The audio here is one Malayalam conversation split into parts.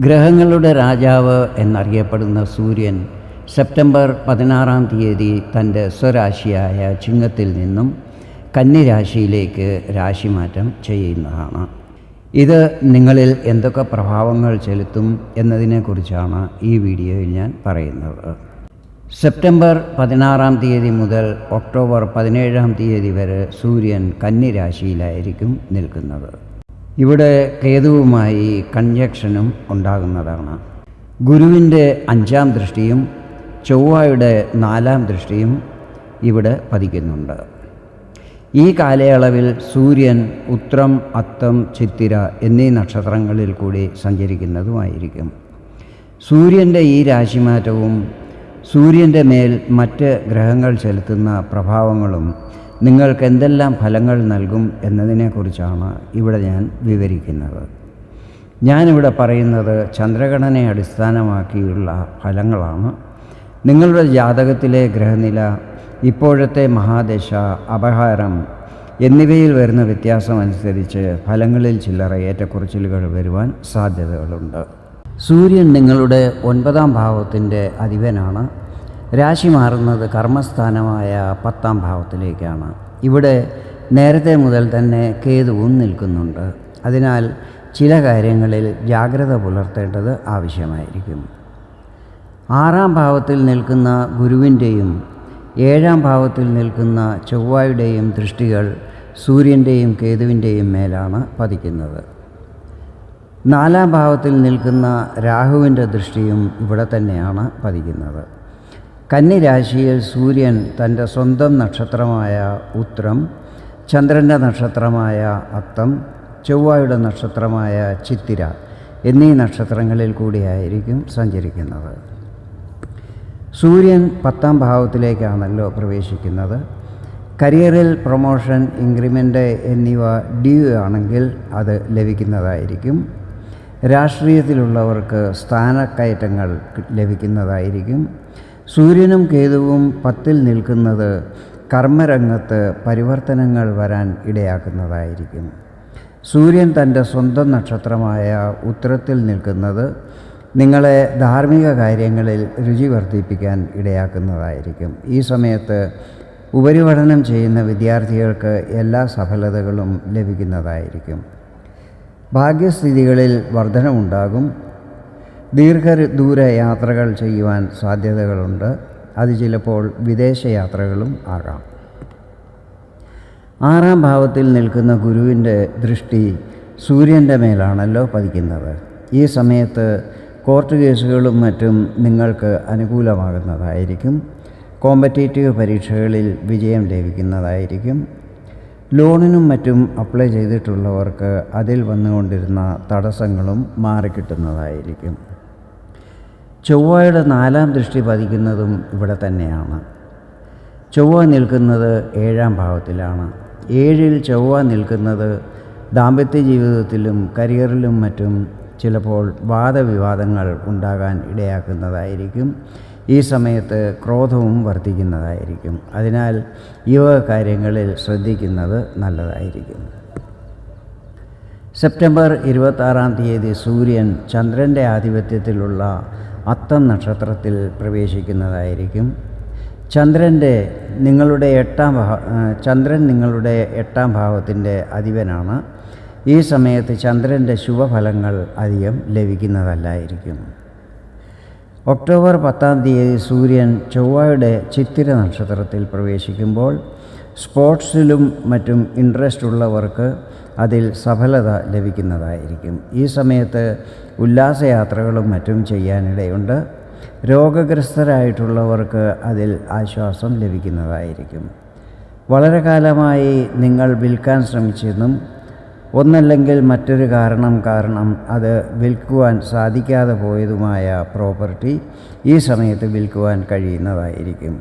ഗ്രഹങ്ങളുടെ രാജാവ് എന്നറിയപ്പെടുന്ന സൂര്യൻ സെപ്റ്റംബർ പതിനാറാം തീയതി തന്റെ സ്വരാശിയായ ചിങ്ങത്തിൽ നിന്നും കന്നിരാശിയിലേക്ക് രാശിമാറ്റം ചെയ്യുന്നതാണ്. ഇത് നിങ്ങളിൽ എന്തൊക്കെ പ്രഭാവങ്ങൾ ചെലുത്തും എന്നതിനെക്കുറിച്ചാണ് ഈ വീഡിയോയിൽ ഞാൻ പറയുന്നത്. സെപ്റ്റംബർ പതിനാറാം തീയതി മുതൽ ഒക്ടോബർ പതിനേഴാം തീയതി വരെ സൂര്യൻ കന്നിരാശിയിലായിരിക്കും നിൽക്കുന്നത്. ഇവിടെ കേതുവുമായി കൺജക്ഷനും ഉണ്ടാകുന്നതാണ്. ഗുരുവിന്റെ അഞ്ചാം ദൃഷ്ടിയും ചൊവ്വയുടെ നാലാം ദൃഷ്ടിയും ഇവിടെ പതിക്കുന്നുണ്ട്. ഈ കാലയളവിൽ സൂര്യൻ ഉത്രം അത്തം ചിത്തിര എന്നീ നക്ഷത്രങ്ങളിൽ കൂടി സഞ്ചരിക്കുന്നതുമായിരിക്കും. സൂര്യന്റെ ഈ രാശിമാറ്റവും സൂര്യന്റെ മേൽ മറ്റ് ഗ്രഹങ്ങൾ ചെലുത്തുന്ന പ്രഭാവങ്ങളും നിങ്ങൾക്ക് എന്തെല്ലാം ഫലങ്ങൾ നൽകും എന്നതിനെക്കുറിച്ചാണ് ഇവിടെ ഞാൻ വിവരിക്കുന്നത്. ഞാനിവിടെ പറയുന്നത് ചന്ദ്രഗണനെ അടിസ്ഥാനമാക്കിയുള്ള ഫലങ്ങളാണ്. നിങ്ങളുടെ ജാതകത്തിലെ ഗ്രഹനില ഇപ്പോഴത്തെ മഹാദശ അപഹാരം എന്നിവയിൽ വരുന്ന വ്യത്യാസം അനുസരിച്ച് ഫലങ്ങളിൽ ചില്ലറ ഏറ്റക്കുറച്ചിലുകൾ വരുവാൻ സാധ്യതകളുണ്ട്. സൂര്യൻ നിങ്ങളുടെ ഒൻപതാം ഭാവത്തിന്റെ അധിപനാണ്. രാശി മാറുന്നത് കർമ്മസ്ഥാനമായ പത്താം ഭാവത്തിലേക്കാണ്. ഇവിടെ നേരത്തെ മുതൽ തന്നെ കേതുവും നിൽക്കുന്നുണ്ട്. അതിനാൽ ചില കാര്യങ്ങളിൽ ജാഗ്രത പുലർത്തേണ്ടത് ആവശ്യമായിരിക്കും. ആറാം ഭാവത്തിൽ നിൽക്കുന്ന ഗുരുവിന്റെയും ഏഴാം ഭാവത്തിൽ നിൽക്കുന്ന ചൊവ്വായുടെയും ദൃഷ്ടികൾ സൂര്യന്റെയും കേതുവിന്റെയും മേലാണ് പതിക്കുന്നത്. നാലാം ഭാവത്തിൽ നിൽക്കുന്ന രാഹുവിന്റെ ദൃഷ്ടിയും ഇവിടെ തന്നെയാണ് പതിക്കുന്നത്. കന്നിരാശിയിൽ സൂര്യൻ തന്റെ സ്വന്തം നക്ഷത്രമായ ഉത്രം ചന്ദ്രന്റെ നക്ഷത്രമായ അത്തം ചൊവ്വായുടെ നക്ഷത്രമായ ചിത്തിര എന്നീ നക്ഷത്രങ്ങളിൽ കൂടിയായിരിക്കും സഞ്ചരിക്കുന്നത്. സൂര്യൻ പത്താം ഭാവത്തിലേക്കാണല്ലോ പ്രവേശിക്കുന്നത്. കരിയറിൽ പ്രൊമോഷൻ ഇൻക്രിമെന്റ് എന്നിവ ഡ്യൂ ആണെങ്കിൽ അത് ലഭിക്കുന്നതായിരിക്കും. രാഷ്ട്രീയത്തിലുള്ളവർക്ക് സ്ഥാനക്കയറ്റങ്ങൾ ലഭിക്കുന്നതായിരിക്കും. സൂര്യനും കേതുവും പത്തിൽ നിൽക്കുന്നത് കർമ്മരംഗത്ത് പരിവർത്തനങ്ങൾ വരാൻ ഇടയാക്കുന്നതായിരിക്കും. സൂര്യൻ തന്റെ സ്വന്തം നക്ഷത്രമായ ഉത്തരത്തിൽ നിൽക്കുന്നത് നിങ്ങളെ ധാർമ്മിക കാര്യങ്ങളിൽ രുചി വർദ്ധിപ്പിക്കാൻ ഇടയാക്കുന്നതായിരിക്കും. ഈ സമയത്ത് ഉപരിപഠനം ചെയ്യുന്ന വിദ്യാർത്ഥികൾക്ക് എല്ലാ സഫലതകളും ലഭിക്കുന്നതായിരിക്കും. ഭാഗ്യസ്ഥിതികളിൽ വർധനമുണ്ടാകും. ദീർഘദൂര യാത്രകൾ ചെയ്യുവാൻ സാധ്യതകളുണ്ട്. അത് ചിലപ്പോൾ വിദേശയാത്രകളും ആകാം. ആറാം ഭാവത്തിൽ നിൽക്കുന്ന ഗുരുവിന്റെ ദൃഷ്ടി സൂര്യന്റെ മേലാണല്ലോ പതിക്കുന്നത്. ഈ സമയത്ത് കോർട്ട് കേസുകളും മറ്റും നിങ്ങൾക്ക് അനുകൂലമാകുന്നതായിരിക്കും. കോമ്പറ്റേറ്റീവ് പരീക്ഷകളിൽ വിജയം ലഭിക്കുന്നതായിരിക്കും. ലോണിനും മറ്റും അപ്ലൈ ചെയ്തിട്ടുള്ളവർക്ക് അതിൽ വന്നുകൊണ്ടിരുന്ന തടസ്സങ്ങളും മാറിക്കിട്ടുന്നതായിരിക്കും. ചൊവ്വയുടെ നാലാം ദൃഷ്ടി പതിക്കുന്നതും ഇവിടെ തന്നെയാണ്. ചൊവ്വ നിൽക്കുന്നത് ഏഴാം ഭാവത്തിലാണ്. ഏഴിൽ ചൊവ്വ നിൽക്കുന്നത് ദാമ്പത്യ ജീവിതത്തിലും കരിയറിലും മറ്റും ചിലപ്പോൾ വാദവിവാദങ്ങൾ ഉണ്ടാകാൻ ഇടയാക്കുന്നതായിരിക്കും. ഈ സമയത്ത് ക്രോധവും വർദ്ധിക്കുന്നതായിരിക്കും. അതിനാൽ വക കാര്യങ്ങളിൽ ശ്രദ്ധിക്കുന്നത് നല്ലതായിരിക്കും. സെപ്റ്റംബർ ഇരുപത്താറാം തീയതി സൂര്യൻ ചന്ദ്രന്റെ ആധിപത്യത്തിലുള്ള അത്തം നക്ഷത്രത്തിൽ പ്രവേശിക്കുന്നതായിരിക്കും. ചന്ദ്രന്റെ നിങ്ങളുടെ എട്ടാം ഭാവ ചന്ദ്രൻ നിങ്ങളുടെ എട്ടാം ഭാവത്തിന്റെ അധിപനാണ്. ഈ സമയത്ത് ചന്ദ്രന്റെ ശുഭഫലങ്ങൾ അധികം ലഭിക്കുന്നതല്ലായിരിക്കും. ഒക്ടോബർ പത്താം തീയതി സൂര്യൻ ചൊവ്വയുടെ ചിത്തിര നക്ഷത്രത്തിൽ പ്രവേശിക്കുമ്പോൾ സ്പോർട്സിലും മറ്റും ഇൻട്രസ്റ്റ് ഉള്ളവർക്ക് അതിൽ സഫലത ലഭിക്കുന്നതായിരിക്കും. ഈ സമയത്ത് ഉല്ലാസയാത്രകളും മറ്റും ചെയ്യാനിടയുണ്ട്. രോഗഗ്രസ്തരായിട്ടുള്ളവർക്ക് അതിൽ ആശ്വാസം ലഭിക്കുന്നതായിരിക്കും. വളരെ കാലമായി നിങ്ങൾ വിൽക്കാൻ ശ്രമിച്ചെന്നും ഒന്നല്ലെങ്കിൽ മറ്റൊരു കാരണം കാരണം അത് വിൽക്കുവാൻ സാധിക്കാതെ പോയതുമായ പ്രോപ്പർട്ടി ഈ സമയത്ത് വിൽക്കുവാൻ കഴിയുന്നതായിരിക്കും.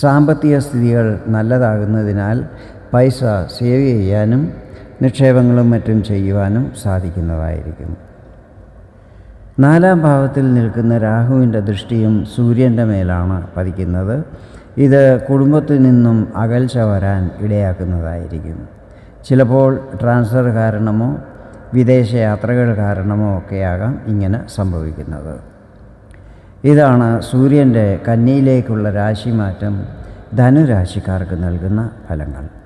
സാമ്പത്തിക സ്ഥിതികൾ നല്ലതാകുന്നതിനാൽ പൈസ സേവ് ചെയ്യാനും നിക്ഷേപങ്ങളും മറ്റും ചെയ്യുവാനും സാധിക്കുന്നതായിരിക്കും. നാലാം ഭാവത്തിൽ നിൽക്കുന്ന രാഹുവിന്റെ ദൃഷ്ടിയും സൂര്യന്റെ മേലാണ് പതിക്കുന്നത്. ഇത് കുടുംബത്തിൽ നിന്നും അകൽച്ച വരാൻ ഇടയാക്കുന്നതായിരിക്കും. ചിലപ്പോൾ ട്രാൻസ്ഫർ കാരണമോ വിദേശ യാത്രകൾ കാരണമോ ഒക്കെയാകാം ഇങ്ങനെ സംഭവിക്കുന്നത്. ഇതാണ് സൂര്യന്റെ കന്നിയിലേക്കുള്ള രാശിമാറ്റം ധനുരാശിക്കാർക്ക് നൽകുന്ന ഫലങ്ങൾ.